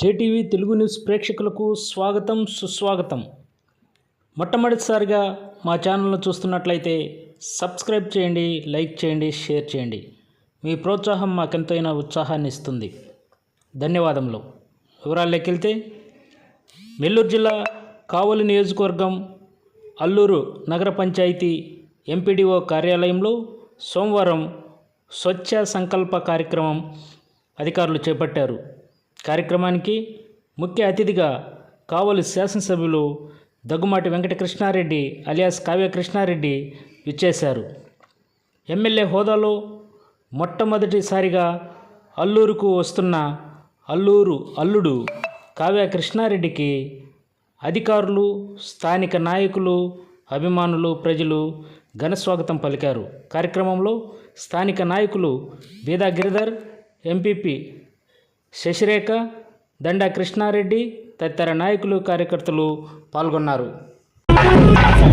JTV Telugu news ప్రేక్షకులకు స్వాగతం సుస్వాగతం. మొట్టమొదటిసారిగా మా ఛానల్ను చూస్తున్నట్లయితే సబ్స్క్రైబ్ చేయండి లైక్ చేయండి షేర్ చేయండి. మీ ప్రోత్సాహం మాకెంతైనా ఉత్సాహాన్ని ఇస్తుంది. ధన్యవాదములు. వివరాల్లోకెళ్తే నెల్లూరు జిల్లా కావలి నియోజకవర్గం అల్లూరు నగర పంచాయతీ ఎంపీడీఓ కార్యాలయంలో సోమవారం స్వచ్ఛ సంకల్ప కార్యక్రమం అధికారులు చేపట్టారు. కార్యక్రమానికి ముఖ్య అతిథిగా కావలి శాసనసభ్యులు దగ్గుమాటి వెంకటకృష్ణారెడ్డి అలియాస్ కావ్య కృష్ణారెడ్డి విచ్చేశారు. ఎమ్మెల్యే హోదాలో మొట్టమొదటిసారిగా అల్లూరుకు వస్తున్న అల్లూరు అల్లుడు కావ్య కృష్ణారెడ్డికి అధికారులు స్థానిక నాయకులు అభిమానులు ప్రజలు ఘనస్వాగతం పలికారు. కార్యక్రమంలో స్థానిక నాయకులు బీదా గిరిధర్ ఎంపీపీ శశిరేఖ దండా కృష్ణారెడ్డి తదితర నాయకులు కార్యకర్తలు పాల్గొన్నారు. లాస్ట్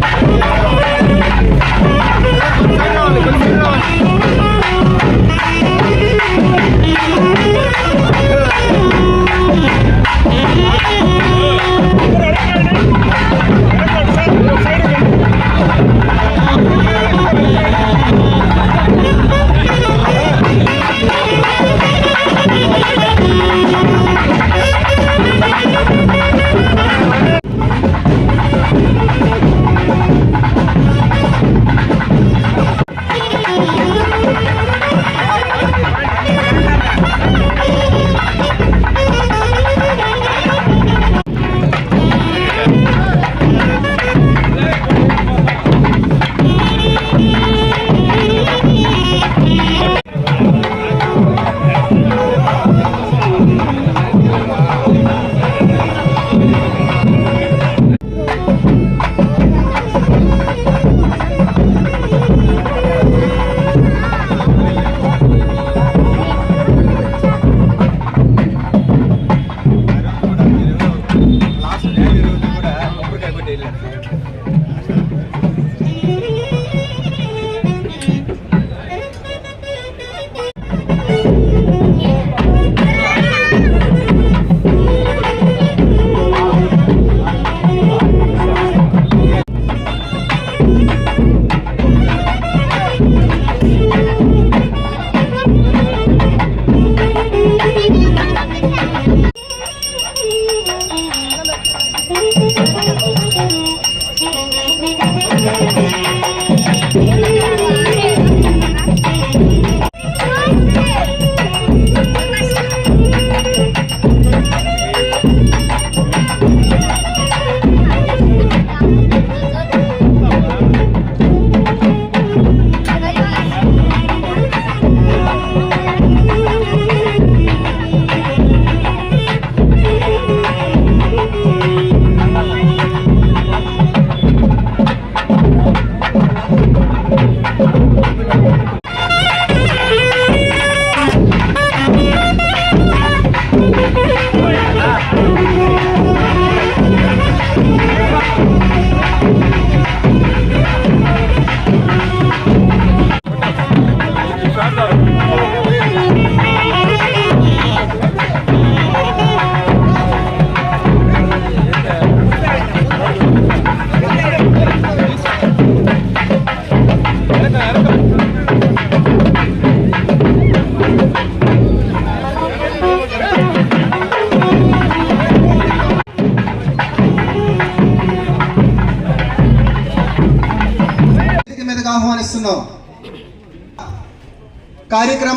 వేదిక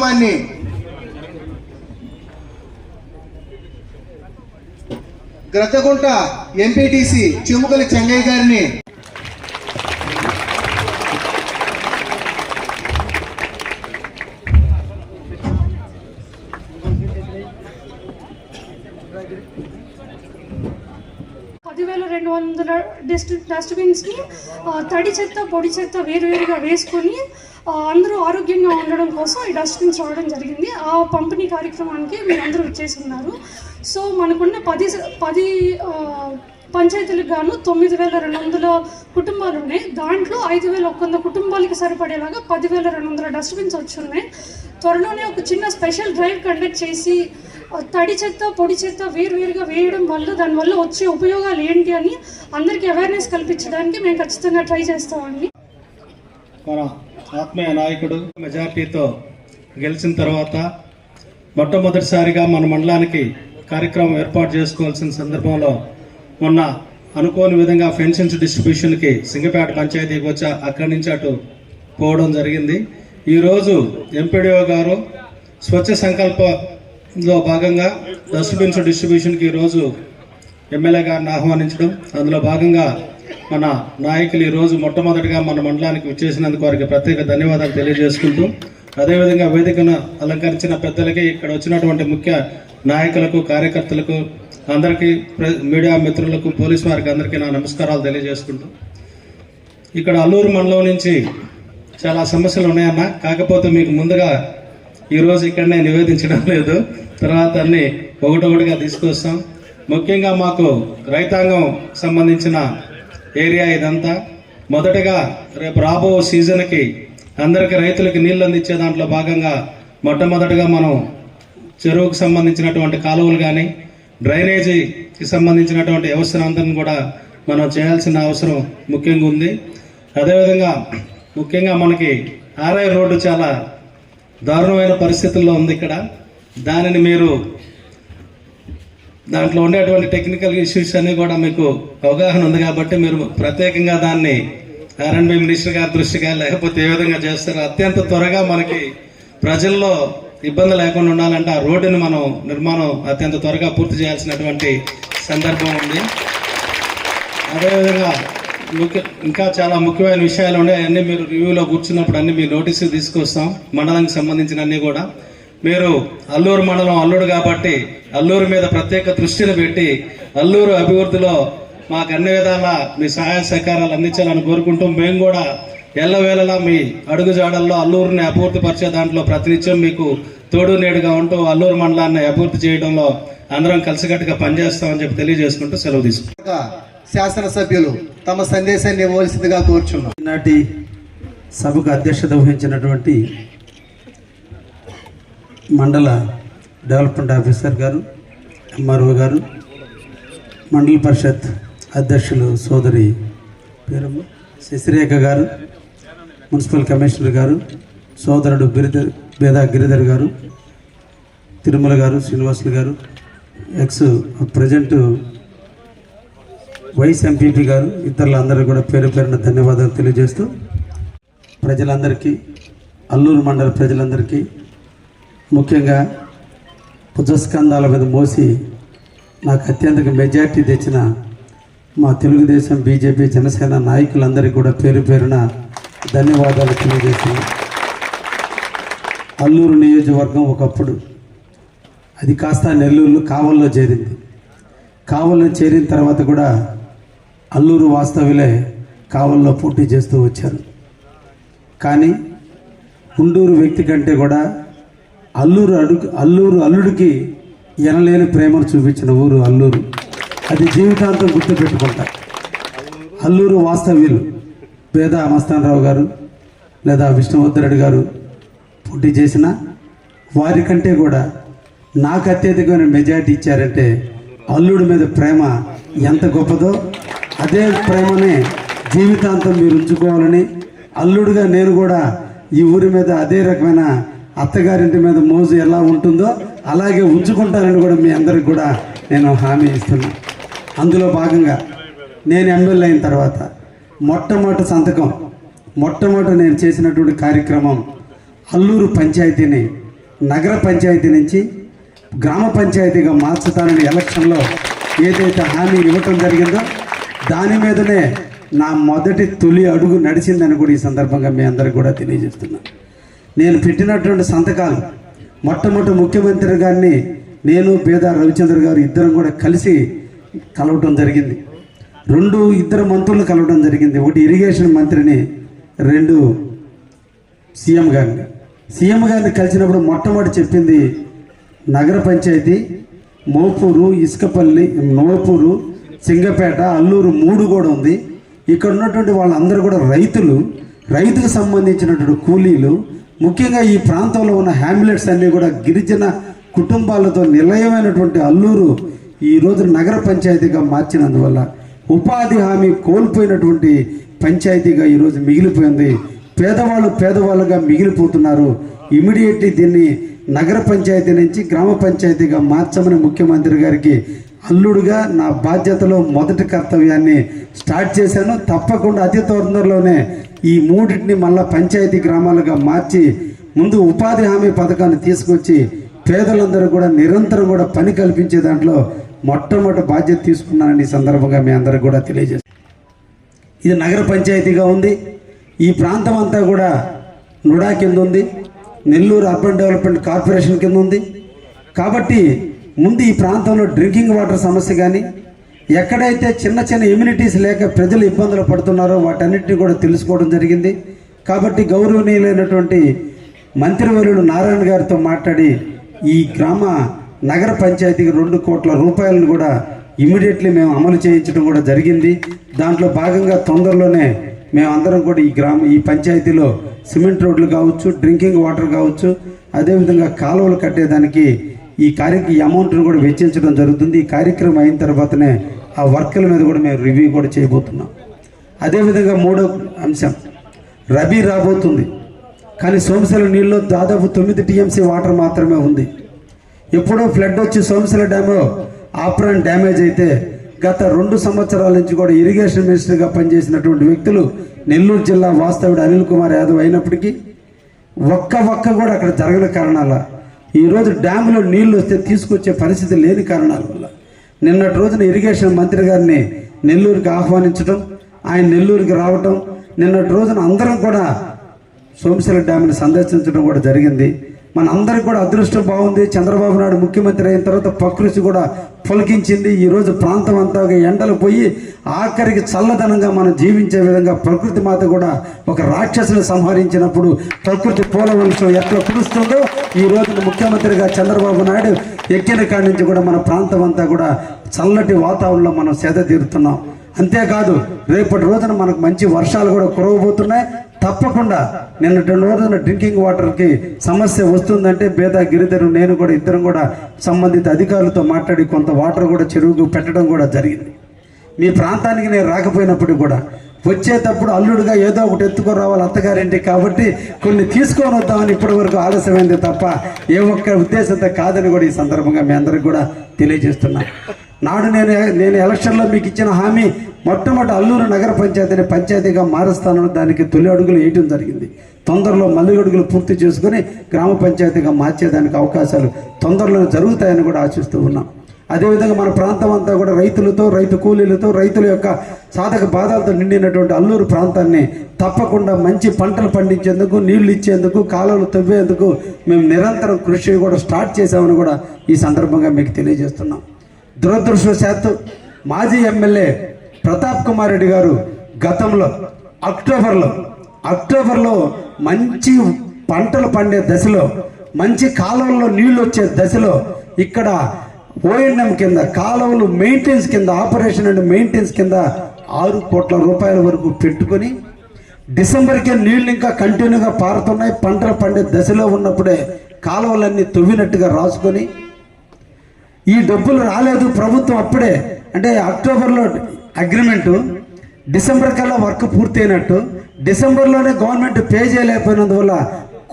కార్యక్రమాన్ని గ్రద్దగుంట ఎంపీటీసీ చెముకల చెంగయ్య గారిని. పదివేల రెండు వందల డస్ట్ డస్ట్బిన్స్ని ఆ, తడి చెత్త పొడి చెత్త వేరువేరుగా వేసుకొని అందరూ ఆరోగ్యంగా ఉండడం కోసం ఈ డస్ట్బిన్స్ రావడం జరిగింది. ఆ పంపిణీ కార్యక్రమానికి మీరు అందరూ వచ్చేసి ఉన్నారు. సో మనకున్న పది స- పది పంచాయతీలకు గాను తొమ్మిది వేల రెండు వందల కుటుంబాలు ఉన్నాయి. దాంట్లో ఐదు వేల ఒక వంద కుటుంబాలకి సరిపడేలాగా పదివేల రెండు వందల డస్ట్బిన్స్ వచ్చి ఉన్నాయి. త్వరలోనే ఒక చిన్న స్పెషల్ డ్రైవ్ కండక్ట్ చేసి తడి చెత్త పొడి చెత్త వేరువేరుగా వేయడం వల్ల దానివల్ల వచ్చే ఉపయోగాలు ఏంటి అని అందరికీ అవేర్నెస్ కల్పించడానికి మేము ఖచ్చితంగా ట్రై చేస్తామండి. ఆత్మీయ నాయకుడు మెజార్టీతో గెలిచిన తర్వాత మొట్టమొదటిసారిగా మన మండలానికి కార్యక్రమం ఏర్పాటు చేసుకోవాల్సిన సందర్భంలో మొన్న అనుకోని విధంగా పెన్షన్స్ డిస్ట్రిబ్యూషన్కి సింగపేట పంచాయతీకి వచ్చి అక్కడి నుంచి అటు పోవడం జరిగింది. ఈరోజు ఎంపీడీఓ గారు స్వచ్ఛ సంకల్పంలో భాగంగా డస్ట్బిన్స్ డిస్ట్రిబ్యూషన్కి ఈరోజు ఎమ్మెల్యే గారిని ఆహ్వానించడం. అందులో భాగంగా మన నాయకులు ఈరోజు మొట్టమొదటిగా మన మండలానికి వచ్చేసినందుకు వారికి ప్రత్యేక ధన్యవాదాలు తెలియజేసుకుంటూ అదేవిధంగా వేదికను అలంకరించిన పెద్దలకి ఇక్కడ వచ్చినటువంటి ముఖ్య నాయకులకు కార్యకర్తలకు అందరికీ మీడియా మిత్రులకు పోలీస్ వారికి అందరికీ నా నమస్కారాలు తెలియజేసుకుంటూ. ఇక్కడ అల్లూరు మండలం నుంచి చాలా సమస్యలు ఉన్నాయన్న కాకపోతే మీకు ముందుగా ఈరోజు ఇక్కడనే నివేదించడం లేదు. తర్వాత అన్ని ఒకటొకటిగా తీసుకొస్తాం. ముఖ్యంగా మాకు రైతాంగం సంబంధించిన ఏరియా ఇదంతా. మొదటగా రేపు రాబో సీజన్కి అందరికి రైతులకి నీళ్ళు అందించే దాంట్లో భాగంగా మొట్టమొదటగా మనం చెరువుకు సంబంధించినటువంటి కాలువలు కానీ డ్రైనేజీకి సంబంధించినటువంటి వ్యవస్థనంతా కూడా మనం చేయాల్సిన అవసరం ముఖ్యంగా ఉంది. అదేవిధంగా ముఖ్యంగా మనకి ఆర్ఐ రోడ్డు చాలా దారుణమైన పరిస్థితుల్లో ఉంది ఇక్కడ. దానిని మీరు దాంట్లో ఉండేటువంటి టెక్నికల్ ఇష్యూస్ అన్ని కూడా మీకు అవగాహన ఉంది కాబట్టి మీరు ప్రత్యేకంగా దాన్ని ఆర్ఎండ్బి మినిస్టర్ గారి దృష్టిగా లేకపోతే ఏ విధంగా చేస్తారో అత్యంత త్వరగా మనకి ప్రజల్లో ఇబ్బంది లేకుండా ఉండాలంటే ఆ రోడ్డుని మనం నిర్మాణం అత్యంత త్వరగా పూర్తి చేయాల్సినటువంటి సందర్భం ఉంది. అదేవిధంగా ముఖ్య ఇంకా చాలా ముఖ్యమైన విషయాలు ఉన్నాయి అన్నీ మీరు రివ్యూలో కూర్చున్నప్పుడు అన్ని మీ నోటీసులు తీసుకొస్తాం. మండలానికి సంబంధించిన అన్నీ కూడా. మీరు అల్లూరు మండలం అల్లుడు కాబట్టి అల్లూరు మీద ప్రత్యేక దృష్టిని పెట్టి అల్లూరు అభివృద్ధిలో మాకు అన్ని విధాల మీ సహాయ సహకారాలు అందించాలని కోరుకుంటూ మేము కూడా ఎల్లవేళలా మీ అడుగుజాడల్లో అల్లూరుని అభివృద్ధి పరిచే దాంట్లో ప్రతినిత్యం మీకు తోడు నేడుగా ఉంటూ అల్లూరు మండలాన్ని అభివృద్ధి చేయడంలో అందరం కలిసికట్టుగా పనిచేస్తామని చెప్పి తెలియజేసుకుంటూ సెలవు తీసుకుంటాం శాసనసభ్యులు తమ సందేశాన్ని ఇవ్వవలసిందిగా కోరుచున్నాం. ఈనాటి సభకు అధ్యక్షత వహించినటువంటి మండల డెవలప్మెంట్ ఆఫీసర్ గారు ఎంఆర్ఓ గారు మండల పరిషత్ అధ్యక్షులు సోదరి పేరమ్మ శశిరేఖ గారు మున్సిపల్ కమిషనర్ గారు సోదరుడు బిరిధర్ బేదా గిరిధర్ గారు తిరుమల గారు శ్రీనివాసులు గారు ఎక్స్ ప్రజెంట్ వైస్ ఎంపీపీ గారు ఇతరులందరూ కూడా పేరు పేరున ధన్యవాదాలు తెలియజేస్తూ ప్రజలందరికీ అల్లూరు మండల ప్రజలందరికీ ముఖ్యంగా భుజస్కంధాల మీద మోసి నాకు అత్యంత మెజార్టీ తెచ్చిన మా తెలుగుదేశం బీజేపీ జనసేన నాయకులందరికీ కూడా పేరు పేరున ధన్యవాదాలు తెలియజేసి అల్లూరు నియోజకవర్గం ఒకప్పుడు అది కాస్త నెల్లూరులో కావల్లో చేరింది. కావల్లో చేరిన తర్వాత కూడా అల్లూరు వాస్తవ్యులే కావల్లో పోటీ చేస్తూ వచ్చారు. కానీ ఉండూరు వ్యక్తి కంటే కూడా అల్లూరు అడుగు అల్లూరు అల్లుడికి ఎనలేని ప్రేమను చూపించిన ఊరు అల్లూరు. అది జీవితాంతం గుర్తుపెట్టుకుంటా. అల్లూరు వాస్తవ్యులు పేద మస్తానరావు గారు లేదా విష్ణువర్ధరెడ్డి గారు పోటీ చేసిన వారికంటే కూడా నాకు అత్యధికమైన మెజారిటీ ఇచ్చారంటే అల్లుడి మీద ప్రేమ ఎంత గొప్పదో అదే ప్రేమని జీవితాంతం మీరు ఉంచుకోవాలని అల్లుడుగా నేను కూడా ఈ ఊరి మీద అదే రకమైన అత్తగారింటి మీద మోజు ఎలా ఉంటుందో అలాగే ఉంచుకుంటానని కూడా మీ అందరికి కూడా నేను హామీ ఇస్తున్నాను అందులో భాగంగా నేను ఎమ్మెల్యే అయిన తర్వాత మొట్టమొదటి సంతకం మొట్టమొదటి నేను చేసినటువంటి కార్యక్రమం అల్లూరు పంచాయతీని నగర పంచాయతీ నుంచి గ్రామ పంచాయతీగా మార్చుతానని ఎలక్షన్లో ఏదైతే హామీ ఇవ్వటం జరిగిందో దాని మీదనే నా మొదటి తొలి అడుగు నడిచిందని కూడా ఈ సందర్భంగా మీ అందరికి కూడా తెలియజేస్తున్నాను నేను పెట్టినటువంటి సంతకాలు. మొట్టమొదటి ముఖ్యమంత్రి గారిని నేను పేద రవిచంద్ర గారు ఇద్దరం కూడా కలిసి కలవటం జరిగింది. రెండు ఇద్దరు మంత్రులు కలవడం జరిగింది. ఒకటి ఇరిగేషన్ మంత్రిని రెండు సీఎం గారిని. సీఎం గారిని కలిసినప్పుడు మొట్టమొదటి చెప్పింది నగర పంచాయతీ మోపూరు ఇసుకపల్లి మోపూరు సింగపేట అల్లూరు మూడు కూడా ఉంది. ఇక్కడ ఉన్నటువంటి వాళ్ళందరూ కూడా రైతులు. రైతుకు సంబంధించినటువంటి కూలీలు ముఖ్యంగా ఈ ప్రాంతంలో ఉన్న హ్యామ్లెట్స్ అన్నీ కూడా గిరిజన కుటుంబాలతో నిలయమైనటువంటి అల్లూరు ఈ రోజు నగర పంచాయతీగా మార్చినందువల్ల ఉపాధి హామీ కోల్పోయినటువంటి పంచాయతీగా ఈరోజు మిగిలిపోయింది. పేదవాళ్ళు పేదవాళ్ళుగా మిగిలిపోతున్నారు. ఇమీడియట్లీ దీన్ని నగర పంచాయతీ నుంచి గ్రామ పంచాయతీగా మార్చమని ముఖ్యమంత్రి గారికి అల్లుడుగా నా బాధ్యతలో మొదటి కర్తవ్యాన్ని స్టార్ట్ చేశాను. తప్పకుండా అతి తొందరలోనే ఈ మూడింటిని మళ్ళా పంచాయతీ గ్రామాలుగా మార్చి ముందు ఉపాధి హామీ పథకాన్ని తీసుకొచ్చి పేదలందరూ కూడా నిరంతరం కూడా పని కల్పించే దాంట్లో మొట్టమొదటి బాధ్యత తీసుకున్నానని ఈ సందర్భంగా మీ అందరికి కూడా తెలియజేస్తాను ఇది నగర పంచాయతీగా ఉంది. ఈ ప్రాంతం అంతా కూడా నుడా కింద ఉంది. నెల్లూరు అర్బన్ డెవలప్మెంట్ కార్పొరేషన్ కింద ఉంది. కాబట్టి ముందు ఈ ప్రాంతంలో డ్రింకింగ్ వాటర్ సమస్య కానీ ఎక్కడైతే చిన్న చిన్న ఇమ్యూనిటీస్ లేక ప్రజలు ఇబ్బందులు పడుతున్నారో వాటన్నిటిని కూడా తెలుసుకోవడం జరిగింది. కాబట్టి గౌరవనీయులైనటువంటి మంత్రివర్యుడు నారాయణ గారితో మాట్లాడి ఈ గ్రామ నగర పంచాయతీకి రెండు కోట్ల రూపాయలను కూడా ఇమీడియట్లీ మేము అమలు చేయించడం కూడా జరిగింది. దాంట్లో భాగంగా తొందరలోనే మేమందరం కూడా ఈ గ్రామ ఈ పంచాయతీలో సిమెంట్ రోడ్లు కావచ్చు డ్రింకింగ్ వాటర్ కావచ్చు అదేవిధంగా కాలువలు కట్టేదానికి ఈ కార్య ఈ అమౌంట్ను కూడా వెచ్చించడం జరుగుతుంది. ఈ కార్యక్రమం అయిన తర్వాతనే ఆ వర్కుల మీద కూడా మేము రివ్యూ కూడా చేయబోతున్నాం. అదేవిధంగా మూడో అంశం. రబీ రాబోతుంది. కానీ సోమశిల నీళ్ళు దాదాపు తొమ్మిది టీఎంసీ వాటర్ మాత్రమే ఉంది. ఎప్పుడో ఫ్లడ్ వచ్చి సోమశిల డ్యామ్ ఆప్రాన్ డ్యామేజ్ అయితే గత రెండు సంవత్సరాల నుంచి కూడా ఇరిగేషన్ మినిస్టర్గా పనిచేసినటువంటి వ్యక్తులు నెల్లూరు జిల్లా వాస్తవుడు అనిల్ కుమార్ యాదవ్ అయినప్పటికీ ఒక్క ఒక్క కూడా అక్కడ జరగని కారణాల ఈరోజు డ్యాములో నీళ్ళు వస్తే తీసుకొచ్చే పరిస్థితి లేని కారణాల వల్ల. నిన్నటి రోజున ఇరిగేషన్ మంత్రి గారిని నెల్లూరుకి ఆహ్వానించడం ఆయన నెల్లూరుకి రావటం నిన్నటి రోజున అందరం కూడా సోమశిల డ్యామ్ని సందర్శించడం కూడా జరిగింది. మన అందరికి కూడా అదృష్టం బాగుంది. చంద్రబాబు నాయుడు ముఖ్యమంత్రి అయిన తర్వాత ప్రకృతి కూడా పొలికించింది. ఈరోజు ప్రాంతం అంతా ఒక ఎండలు పోయి ఆఖరికి చల్లదనంగా మనం జీవించే విధంగా ప్రకృతి మాత కూడా ఒక రాక్షసుని సంహరించినప్పుడు ప్రకృతి పూల వంశం ఎట్లా కురుస్తుందో ఈ రోజున ముఖ్యమంత్రిగా చంద్రబాబు నాయుడు ఎక్కిన కాడి నుంచి కూడా మన ప్రాంతం అంతా కూడా చల్లటి వాతావరణంలో మనం సేద తీరుతున్నాం. అంతేకాదు రేపటి రోజున మనకు మంచి వర్షాలు కూడా కురవబోతున్నాయి. తప్పకుండా నిన్నటి రోజున డ్రింకింగ్ వాటర్కి సమస్య వస్తుందంటే బేద గిరిధరు నేను కూడా ఇద్దరం కూడా సంబంధిత అధికారులతో మాట్లాడి కొంత వాటర్ కూడా చెరువుకు పెట్టడం కూడా జరిగింది. మీ ప్రాంతానికి నేను రాకపోయినప్పుడు కూడా వచ్చేటప్పుడు అల్లుడుగా ఏదో ఒకటి ఎత్తుకొని రావాలి అత్తగారింటి కాబట్టి కొన్ని తీసుకొని వద్దామని ఇప్పటి వరకు ఆలస్యమైంది తప్ప ఏ ఒక్క ఉద్దేశంతో కాదని కూడా ఈ సందర్భంగా మీ అందరికి కూడా తెలియజేస్తున్నాను. నాడు నేను నేను ఎలక్షన్లో మీకు ఇచ్చిన హామీ మొట్టమొదటి అల్లూరు నగర పంచాయతీని పంచాయతీగా మారుస్తానని దానికి తొలి అడుగులు వేయటం జరిగింది. తొందరలో మల్లి అడుగులు పూర్తి చేసుకుని గ్రామ పంచాయతీగా మార్చేదానికి అవకాశాలు తొందరలో జరుగుతాయని కూడా ఆశిస్తూ ఉన్నాం. అదేవిధంగా మన ప్రాంతం అంతా కూడా రైతులతో రైతు కూలీలతో రైతుల యొక్క సాధక బాధలతో నిండినటువంటి అల్లూరు ప్రాంతాన్ని తప్పకుండా మంచి పంటలు పండించేందుకు నీళ్ళు ఇచ్చేందుకు కాలువలు తవ్వేందుకు మేము నిరంతరం కృషి కూడా స్టార్ట్ చేశామని కూడా ఈ సందర్భంగా మీకు తెలియజేస్తున్నాం. దురదృష్టవశాత్తు మాజీ ఎమ్మెల్యే ప్రతాప్ కుమార్ రెడ్డి గారు గతంలో అక్టోబర్లో అక్టోబర్లో మంచి పంటలు పండే దశలో మంచి కాలువల్లో నీళ్ళు వచ్చే దశలో ఇక్కడ ఓఎన్ఎం కింద కాలువలు మెయింటెనెన్స్ కింద ఆపరేషన్ అండ్ మెయింటెనెన్స్ కింద ఆరు కోట్ల రూపాయల వరకు పెట్టుకొని డిసెంబర్కే నీళ్ళు ఇంకా కంటిన్యూగా పారుతున్నాయి. పంటలు పండే దశలో ఉన్నప్పుడే కాలువలన్నీ తవ్వినట్టుగా రాసుకొని ఈ డబ్బులు రాలేదు ప్రభుత్వం అప్పుడే. అంటే అక్టోబర్లో అగ్రిమెంటు డిసెంబర్ కల్లా వర్క్ పూర్తయినట్టు. డిసెంబర్లోనే గవర్నమెంట్ పే చేయలేకపోయినందువల్ల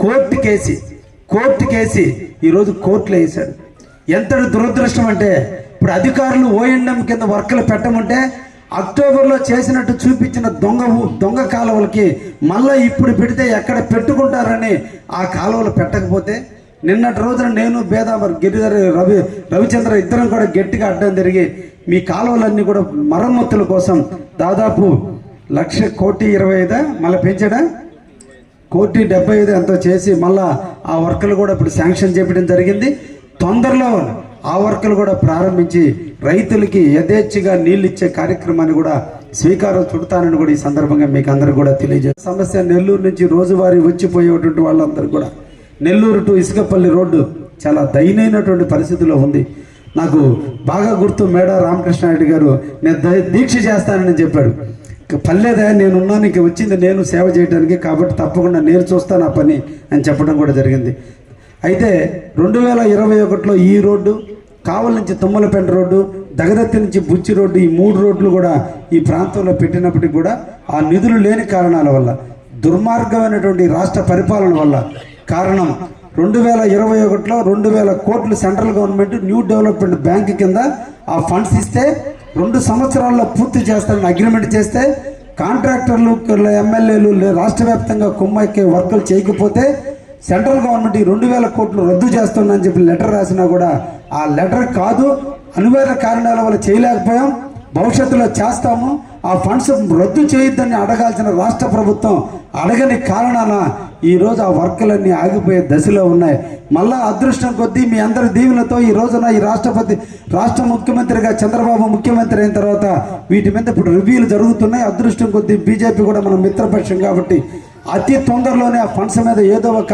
కోర్టు కేసి కోర్టు కేసి ఈరోజు కోర్టులో వేశారు. ఎంత దురదృష్టం అంటే ఇప్పుడు అధికారులు ఓఎన్ఎం కింద వర్కులు పెట్టమంటే అక్టోబర్లో చేసినట్టు చూపించిన దొంగ దొంగ కాలువలకి మళ్ళీ ఇప్పుడు పెడితే ఎక్కడ పెట్టుకుంటారని ఆ కాలువలు పెట్టకపోతే నిన్నటి రోజున నేను బేదామర్ గిరిధర్ రవి రవిచంద్ర ఇద్దరం కూడా గట్టిగా అడ్డం జరిగి మీ కాలువలన్నీ కూడా మరమ్మతుల కోసం దాదాపు లక్ష కోటి ఇరవై ఐదా మళ్ళీ పెంచడా? కోటి డెబ్బై ఐదు ఎంతో చేసి మళ్ళా ఆ వర్కులు కూడా ఇప్పుడు శాంక్షన్ చేయడం జరిగింది. తొందరలో ఆ వర్కులు కూడా ప్రారంభించి రైతులకి యథేచ్ఛగా నీళ్ళు ఇచ్చే కార్యక్రమాన్ని కూడా స్వీకారం చుడతానని కూడా ఈ సందర్భంగా మీకు అందరూ కూడా తెలియజేస్తారు సమస్య నెల్లూరు నుంచి రోజువారీ వచ్చిపోయేటువంటి వాళ్ళందరూ కూడా నెల్లూరు టు ఇసుకపల్లి రోడ్డు చాలా దయనైనటువంటి పరిస్థితిలో ఉంది. నాకు బాగా గుర్తు మేడ రామకృష్ణారెడ్డి గారు నేను దీక్ష చేస్తానని చెప్పాడు. పల్లెదే పర్లేదా నేను ఉన్నాను ఇంక వచ్చింది నేను సేవ చేయడానికి కాబట్టి తప్పకుండా నేను చూస్తాను ఆ పని అని చెప్పడం కూడా జరిగింది. అయితే రెండు వేల ఇరవై ఒకటిలో ఈ రోడ్డు కావల నుంచి తుమ్మలపేంట రోడ్డు దగదత్తి నుంచి బుచ్చి రోడ్డు ఈ మూడు రోడ్లు కూడా ఈ ప్రాంతంలో పెట్టినప్పటికీ కూడా ఆ నిధులు లేని కారణాల వల్ల దుర్మార్గమైనటువంటి రాష్ట్ర పరిపాలన వల్ల కారణం రెండు వేల ఇరవై ఒకటిలో రెండు వేల కోట్లు central government new development bank కింద ఆ ఫండ్స్ ఇస్తే రెండు సంవత్సరాల్లో పూర్తి చేస్తారని అగ్రిమెంట్ చేస్తే కాంట్రాక్టర్లు ఎమ్మెల్యేలు రాష్ట్ర వ్యాప్తంగా కుమ్మైకే వర్కులు చేయకపోతే సెంట్రల్ గవర్నమెంట్ ఈ రెండు వేల కోట్లు రద్దు చేస్తుందని చెప్పి లెటర్ రాసినా కూడా ఆ లెటర్ కాదు. అనివార్య కారణాల వల్ల చేయలేకపోయాం. భవిష్యత్తులో చేస్తాము. ఆ ఫండ్స్ రద్దు చేయొద్దని అడగాల్సిన రాష్ట్ర ప్రభుత్వం అడగని కారణాన ఈరోజు ఆ వర్కులన్నీ ఆగిపోయే దశలో ఉన్నాయి. మళ్ళా అదృష్టం కొద్దీ మీ అందరి దీవులతో ఈ రోజున ఈ రాష్ట్రపతి రాష్ట్ర ముఖ్యమంత్రిగా చంద్రబాబు ముఖ్యమంత్రి అయిన తర్వాత వీటి మీద ఇప్పుడు రివ్యూలు జరుగుతున్నాయి. అదృష్టం కొద్దీ బీజేపీ కూడా మన మిత్రపక్షం కాబట్టి అతి తొందరలోనే ఆ ఫండ్స్ మీద ఏదో ఒక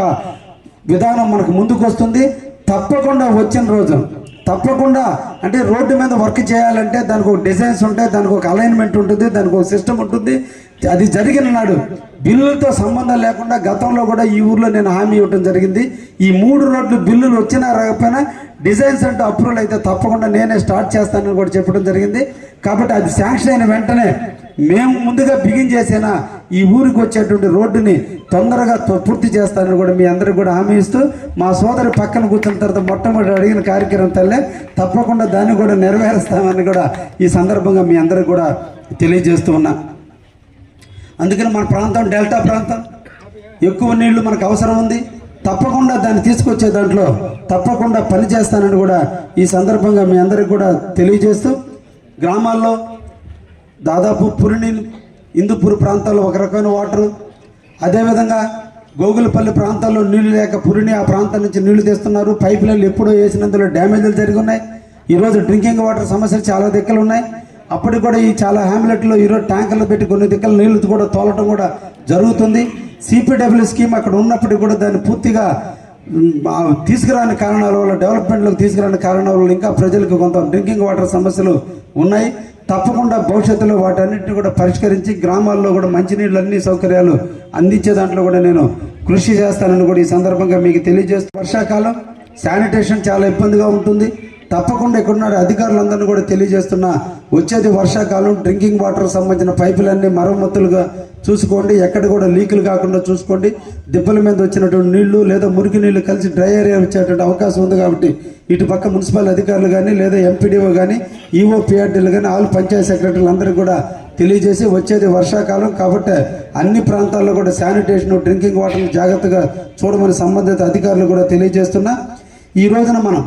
విధానం మనకు ముందుకు వస్తుంది తప్పకుండా వచ్చిన రోజు తప్పకుండా అంటే రోడ్డు మీద వర్క్ చేయాలంటే దానికి ఒక డిజైన్స్ ఉంటాయి దానికి ఒక అలైన్మెంట్ ఉంటుంది దానికి ఒక సిస్టమ్ ఉంటుంది. అది జరిగిన నాడు బిల్లులతో సంబంధం లేకుండా గతంలో కూడా ఈ ఊర్లో నేను హామీ ఇవ్వడం జరిగింది. ఈ మూడు రోడ్లు బిల్లులు వచ్చినా రాకపోయినా డిజైన్స్ అంటే అప్రూవల్ అయితే తప్పకుండా నేనే స్టార్ట్ చేస్తానని కూడా చెప్పడం జరిగింది. కాబట్టి అది శాంక్షన్ అయిన వెంటనే మేము ముందుగా బిగిన్ చేసిన ఈ ఊరికి వచ్చేటువంటి రోడ్డుని తొందరగా త్వ- పూర్తి చేస్తానని కూడా మీ అందరికి కూడా హామీ ఇస్తూ మా సోదరి పక్కన కూర్చున్న తర్వాత మొట్టమొదటి అడిగిన కార్యక్రమం తల్లే తప్పకుండా దాన్ని కూడా నెరవేరుస్తామని కూడా ఈ సందర్భంగా మీ అందరికి కూడా తెలియజేస్తూ ఉన్నా. అందుకని మన ప్రాంతం డెల్టా ప్రాంతం ఎక్కువ నీళ్ళు మనకు అవసరం ఉంది. తప్పకుండా దాన్ని తీసుకొచ్చే దాంట్లో తప్పకుండా పని చేస్తానని కూడా ఈ సందర్భంగా మీ అందరికి కూడా తెలియజేస్తూ గ్రామాల్లో దాదాపు పురిణి ఇందుపూర్ ప్రాంతాల్లో ఒక రకమైన వాటరు అదేవిధంగా గోగులపల్లి ప్రాంతాల్లో నీళ్ళు లేక పురిని ఆ ప్రాంతం నుంచి నీళ్ళు తెస్తున్నారు. పైప్ లైన్లు ఎప్పుడో వేసినందులో డ్యామేజ్లు జరిగి ఉన్నాయి. ఈరోజు డ్రింకింగ్ వాటర్ సమస్యలు చాలా దిక్కలు ఉన్నాయి. అప్పటికి కూడా ఈ చాలా హ్యామ్లెట్లో ఈరోజు ట్యాంకర్లు పెట్టి కొన్ని దిక్కల నీళ్ళు కూడా తోలటం కూడా జరుగుతుంది. సిపిడబ్ల్యూ స్కీమ్ అక్కడ ఉన్నప్పటికీ కూడా దాన్ని పూర్తిగా తీసుకురాని కారణాల వల్ల డెవలప్మెంట్లకు తీసుకురాని కారణాల వల్ల ఇంకా ప్రజలకు కొంత డ్రింకింగ్ వాటర్ సమస్యలు ఉన్నాయి. తప్పకుండా భవిష్యత్తులో వాటన్నిటిని కూడా పరిష్కరించి గ్రామాల్లో కూడా మంచినీళ్ళు అన్ని సౌకర్యాలు అందించే దాంట్లో కూడా నేను కృషి చేస్తానని కూడా ఈ సందర్భంగా మీకు తెలియజేస్తూ వర్షాకాలం శానిటేషన్ చాలా ఇబ్బందిగా ఉంటుంది. తప్పకుండా ఇక్కడున్న అధికారులందరినీ కూడా తెలియజేస్తున్నా వచ్చేది వర్షాకాలం డ్రింకింగ్ వాటర్ సంబంధించిన పైపులన్నీ మరమ్మతులుగా చూసుకోండి ఎక్కడ కూడా లీకులు కాకుండా చూసుకోండి. దిబ్బల మీద వచ్చినటువంటి నీళ్ళు లేదా మురికి నీళ్ళు కలిసి డ్రై ఏరియా వచ్చేటువంటి అవకాశం ఉంది కాబట్టి ఇటు పక్క మున్సిపల్ అధికారులు కానీ లేదా ఎంపీడీఓ కానీ ఈఓ పిఆర్డీలు కానీ ఆల్ పంచాయతీ సెక్రటరీలు అందరికీ కూడా తెలియజేసి వచ్చేది వర్షాకాలం కాబట్టి అన్ని ప్రాంతాల్లో కూడా శానిటేషన్ డ్రింకింగ్ వాటర్ జాగ్రత్తగా చూడమని సంబంధిత అధికారులు కూడా తెలియజేస్తున్నా. ఈ రోజున మనం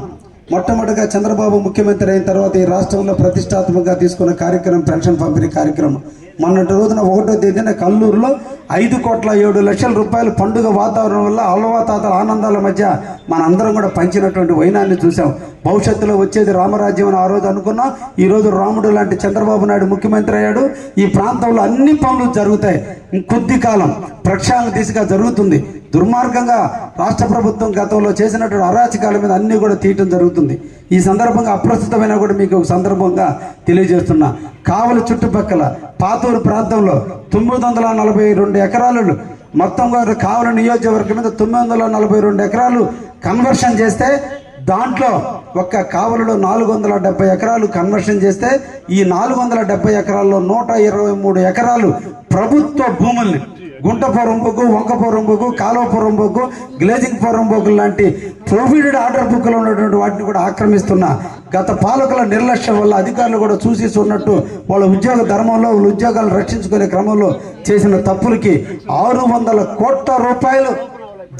మొట్టమొదటిగా చంద్రబాబు ముఖ్యమంత్రి అయిన తర్వాత ఈ రాష్ట్రంలో ప్రతిష్టాత్మకంగా తీసుకున్న కార్యక్రమం పెన్షన్ పంపిణీ కార్యక్రమం. మొన్నటి రోజున ఒకటో తేదీన కల్లూరులో ఐదు కోట్ల ఏడు లక్షల రూపాయల పండుగ వాతావరణం వల్ల అలవాతాతల ఆనందాల మధ్య మనందరం కూడా పంచినటువంటి వైనాన్ని చూసాం భవిష్యత్తులో వచ్చేది రామరాజ్యం అని ఆ రోజు అనుకున్నాం. ఈరోజు రాముడు లాంటి చంద్రబాబు నాయుడు ముఖ్యమంత్రి అయ్యాడు. ఈ ప్రాంతంలో అన్ని పనులు జరుగుతాయి. కొద్ది కాలం ప్రక్షాళన దిశగా జరుగుతుంది. దుర్మార్గంగా రాష్ట్ర ప్రభుత్వం గతంలో చేసినటువంటి అరాచకాల మీద అన్నీ కూడా తీయటం జరుగుతుంది. ఈ సందర్భంగా అప్రస్తుతమైన కూడా మీకు ఒక సందర్భంగా తెలియజేస్తున్నా. కావలి చుట్టుపక్కల పాతూరు ప్రాంతంలో తొమ్మిది వందల నలభై రెండు ఎకరాలు మొత్తంగా కావలి నియోజకవర్గం మీద తొమ్మిది వందల నలభై రెండు ఎకరాలు కన్వర్షన్ చేస్తే దాంట్లో ఒక్క కావలిలో నాలుగు వందల డెబ్బై ఎకరాలు కన్వర్షన్ చేస్తే ఈ నాలుగు వందల డెబ్బై ఎకరాల్లో నూట ఇరవై మూడు ఎకరాలు ప్రభుత్వ భూముల్ని గుంట బొగ్గు వంకపురం బొగ్గు కాలువ బొగ్గు గ్లేజింగ్ పొరంబొగ్గు లాంటి ప్రొవిడెడ్ ఆర్డర్ బుక్లో ఉన్నటువంటి వాటిని కూడా ఆక్రమిస్తున్న గత పాలకుల నిర్లక్ష్యం వల్ల అధికారులు కూడా చూసి ఉన్నట్టు వాళ్ళ ఉద్యోగ ధర్మంలో వాళ్ళ ఉద్యోగాలు రక్షించుకునే క్రమంలో చేసిన తప్పులకి ఆరు వందల కోట్ల రూపాయలు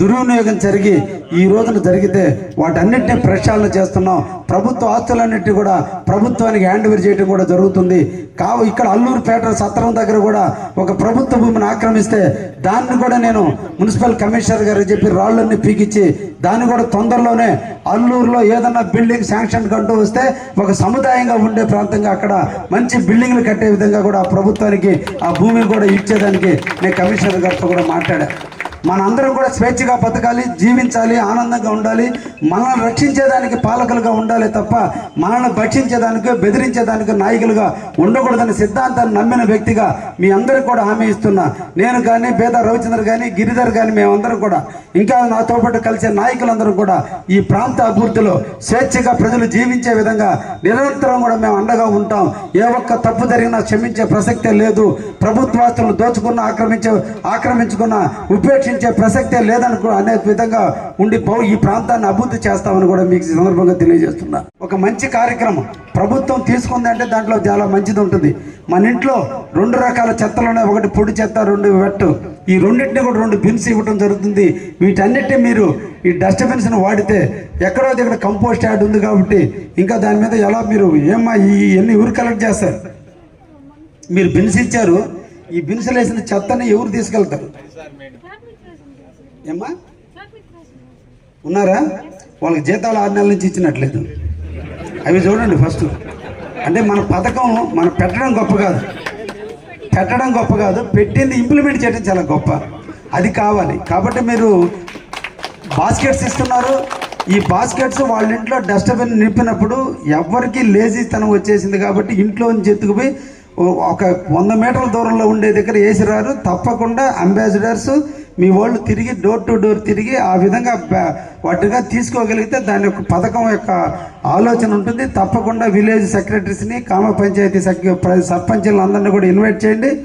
దుర్వినియోగం జరిగి ఈ రోజున జరిగితే వాటన్నిటిని ప్రక్షాళన చేస్తున్నాం. ప్రభుత్వ ఆస్తులన్నింటినీ కూడా ప్రభుత్వానికి హ్యాండ్ ఓవర్ చేయడం కూడా జరుగుతుంది. కావు ఇక్కడ అల్లూరుపేట సత్రం దగ్గర కూడా ఒక ప్రభుత్వ భూమిని ఆక్రమిస్తే దాన్ని కూడా నేను మున్సిపల్ కమిషనర్ గారు చెప్పి రాళ్ళన్నీ పీకిచ్చి దాన్ని కూడా తొందరలోనే అల్లూరులో ఏదన్నా బిల్డింగ్ శాంక్షన్ కంటూ వస్తే ఒక సముదాయంగా ఉండే ప్రాంతంగా అక్కడ మంచి బిల్డింగ్లు కట్టే విధంగా కూడా ప్రభుత్వానికి ఆ భూమిని కూడా ఇచ్చేదానికి నేను కమిషనర్ గారితో కూడా మాట్లాడాను మనందరం కూడా స్వేచ్ఛగా బతకాలి జీవించాలి ఆనందంగా ఉండాలి. మనల్ని రక్షించేదానికి పాలకులుగా ఉండాలి తప్ప మనల్ని భక్షించేదానికి బెదిరించేదానికి నాయకులుగా ఉండకూడదని సిద్ధాంతాన్ని నమ్మిన వ్యక్తిగా మీ అందరికి కూడా హామీ ఇస్తున్నా. నేను కానీ పేద రవిచంద్ర కానీ గిరిధర్ కానీ మేమందరం కూడా ఇంకా నాతో పాటు కలిసే నాయకులందరూ కూడా ఈ ప్రాంత అభివృద్ధిలో స్వేచ్ఛగా ప్రజలు జీవించే విధంగా నిరంతరం కూడా మేము అండగా ఉంటాం. ఏ ఒక్క తప్పు జరిగినా క్షమించే ప్రసక్తే లేదు. ప్రభుత్వాస్తులను దోచుకున్న ఆక్రమించే ఆక్రమించుకున్న ఉపేక్షించే ప్రసక్తే లేదని కూడా అనే విధంగా ఉండి బహు ఈ ప్రాంతాన్ని అభివృద్ధి చేస్తామని కూడా మీకు సందర్భంగా తెలియజేస్తున్నా. ఒక మంచి కార్యక్రమం ప్రభుత్వం తీసుకుంది అంటే దాంట్లో చాలా మంచిది ఉంటుంది. మన ఇంట్లో రెండు రకాల చెత్తలు ఉన్నాయి. ఒకటి పొడి చెత్త రెండు వెట్టు. ఈ రెండింటిని కూడా రెండు బిన్స్ ఇవ్వడం జరుగుతుంది. వీటన్నిటిని మీరు ఈ డస్ట్బిన్స్ని వాడితే ఎక్కడో దగ్గర కంపోస్ట్ యాడ్ ఉంది కాబట్టి ఇంకా దాని మీద ఎలా మీరు ఏమా ఈ ఎన్ని ఎవరు కలెక్ట్ చేస్తారు? మీరు బిన్స్ ఇచ్చారు. ఈ బిన్స్లు వేసిన చెత్తని ఎవరు తీసుకెళ్తారు? ఏమ్మా? ఉన్నారా? వాళ్ళకి జీతాలు ఆరు నెలల నుంచి ఇచ్చినట్లేదు. అవి చూడండి ఫస్ట్. అంటే మన పథకం మనం పెట్టడం గొప్ప కాదు. పెట్టడం గొప్ప కాదు. పెట్టింది ఇంప్లిమెంట్ చేయడం చాలా గొప్ప. అది కావాలి. కాబట్టి మీరు బాస్కెట్స్ ఇస్తున్నారు. ఈ బాస్కెట్స్ వాళ్ళ ఇంట్లో డస్ట్బిన్ నింపినప్పుడు ఎవరికి లేజీతనం వచ్చేసింది కాబట్టి ఇంట్లో నుంచి ఎత్తుకుపోయి ఒక వంద మీటర్ల దూరంలో ఉండే దగ్గర వేసిరారు తప్పకుండా అంబాసిడర్స్ మీ వాళ్ళు తిరిగి డోర్ టు డోర్ తిరిగి ఆ విధంగా వాటిగా తీసుకోగలిగితే దాని యొక్క పథకం యొక్క ఆలోచన ఉంటుంది. తప్పకుండా విలేజ్ సెక్రటరీస్ని కామ పంచాయతీ సెక్- ప్ర- సర్పంచులను అందరినీ కూడా ఇన్వైట్ చేయండి.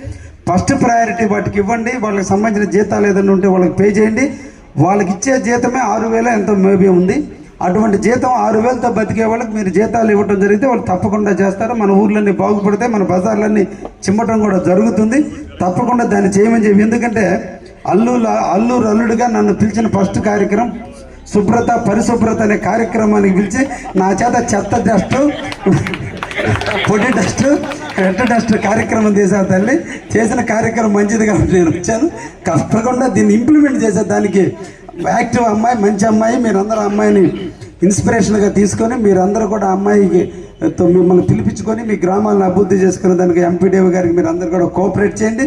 ఫస్ట్ ప్రయారిటీ వాటికి ఇవ్వండి. వాళ్ళకి సంబంధించిన జీతాలు ఏదైనా ఉంటే వాళ్ళకి పే చేయండి. వాళ్ళకి ఇచ్చే జీతమే ఆరు వేల ఎంతో మేబీ ఉంది. అటువంటి జీతం ఆరు వేలతో బతికే వాళ్ళకి మీరు జీతాలు ఇవ్వటం జరిగితే వాళ్ళు తప్పకుండా చేస్తారు. మన ఊర్లన్నీ బాగుపడితే మన బజార్లన్నీ చిమ్మటం కూడా జరుగుతుంది. తప్పకుండా దాన్ని చేయమని చెప్పి ఎందుకంటే అల్లుల అల్లూరు అల్లుడిగా నన్ను పిలిచిన ఫస్ట్ కార్యక్రమం శుభ్రత పరిశుభ్రత అనే కార్యక్రమానికి పిలిచి నా చేత చెత్త డస్ట్ పొడి డస్ట్ రెట్ట డస్ట్ కార్యక్రమం చేశాను తల్లి. చేసిన కార్యక్రమం మంచిది కాబట్టి నేను వచ్చాను. కష్టకుండా దీన్ని ఇంప్లిమెంట్ చేసే దానికి యాక్టివ్ అమ్మాయి మంచి అమ్మాయి మీరందరూ అమ్మాయిని ఇన్స్పిరేషన్గా తీసుకొని మీరందరూ కూడా అమ్మాయికి తో మిమ్మల్ని పిలిపించుకొని మీ గ్రామాలను అభివృద్ధి చేసుకునే దానికి ఎంపీడీఓ గారికి మీరు అందరూ కూడా కోఆపరేట్ చేయండి.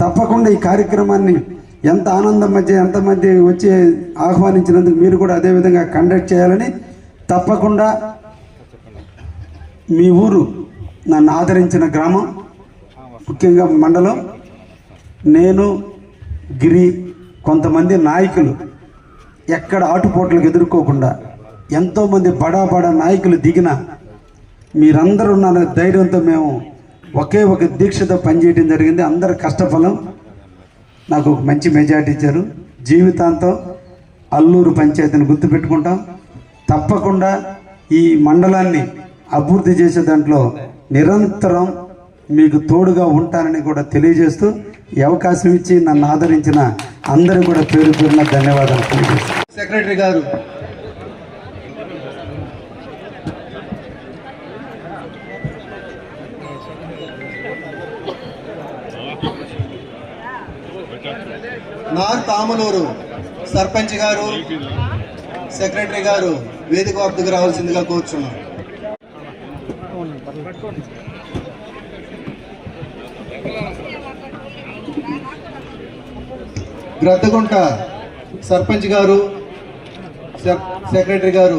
తప్పకుండా ఈ కార్యక్రమాన్ని ఎంత ఆనందం మధ్య ఎంతమంది వచ్చి ఆహ్వానించినందుకు మీరు కూడా అదేవిధంగా కండక్ట్ చేయాలని తప్పకుండా మీ ఊరు నన్ను ఆదరించిన గ్రామం ముఖ్యంగా మండలం. నేను గిరి కొంతమంది నాయకులు. ఎక్కడ ఆటుపోట్లకు ఎదుర్కోకుండా ఎంతోమంది బడా బడా నాయకులు దిగిన మీరందరూ ఉన్న ధైర్యంతో మేము ఒకే ఒక దీక్షతో పనిచేయడం జరిగింది. అందరి కష్టఫలం నాకు ఒక మంచి మెజార్టీ ఇచ్చారు. జీవితాంతం అల్లూరు పంచాయతీని గుర్తుపెట్టుకుంటాం. తప్పకుండా ఈ మండలాన్ని అభివృద్ధి చేసే దాంట్లో నిరంతరం మీకు తోడుగా ఉంటానని కూడా తెలియజేస్తూ ఈ అవకాశం ఇచ్చి నన్ను ఆదరించిన అందరూ కూడా పేరు పేరున ధన్యవాదాలు సెక్రటరీ గారు. నార్ తామలూరు సర్పంచ్ గారు సెక్రటరీ గారు వేదిక వద్దకు రావాల్సిందిగా కోరుచున్నాం గ్రద్దగుంట సర్పంచ్ గారు సెక్రటరీ గారు.